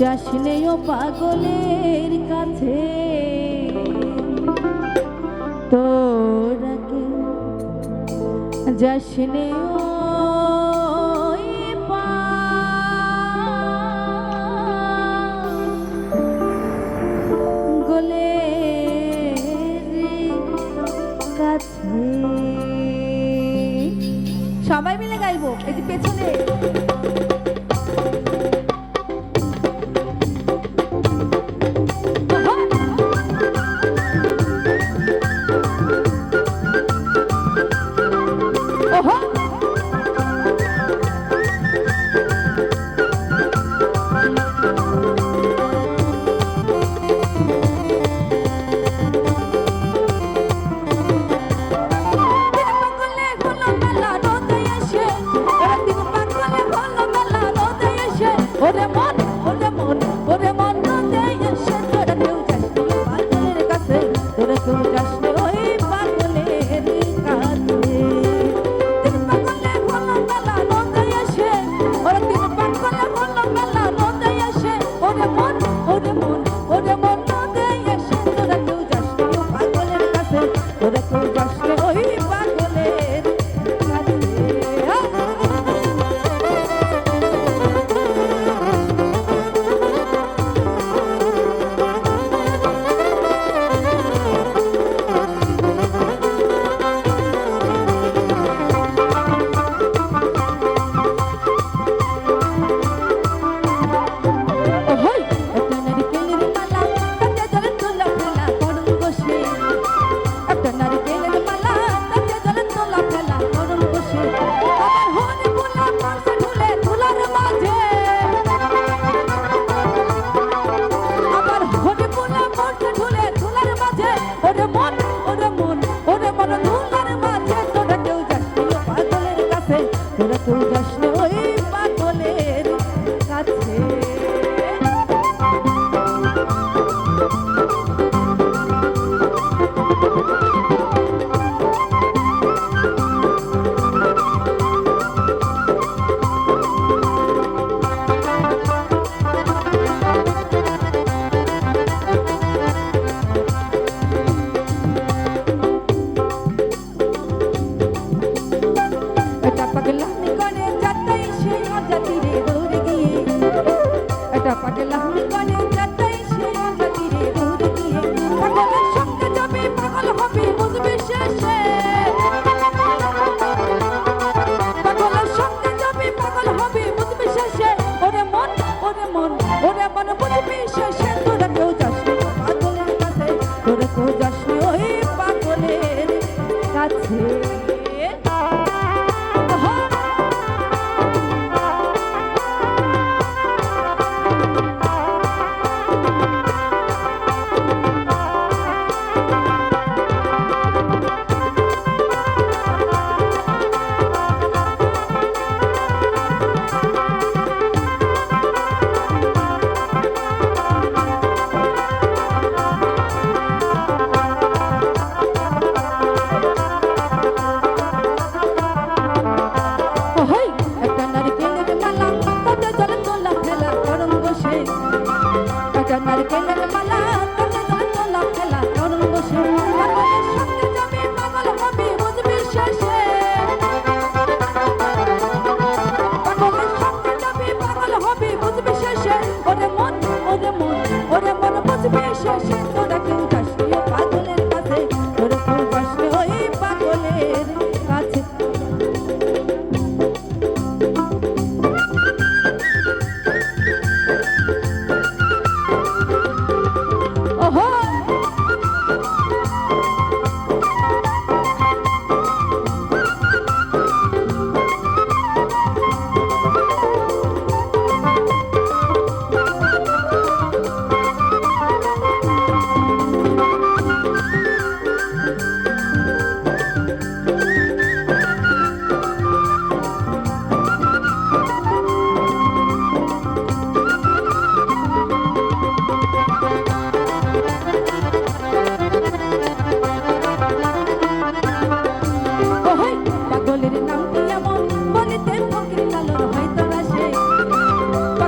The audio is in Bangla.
যাস পাগলের কাছে। তোরা কেউ যাস নেই সবাই মিলে গাইবো এই যে পেছনে। কাছে American and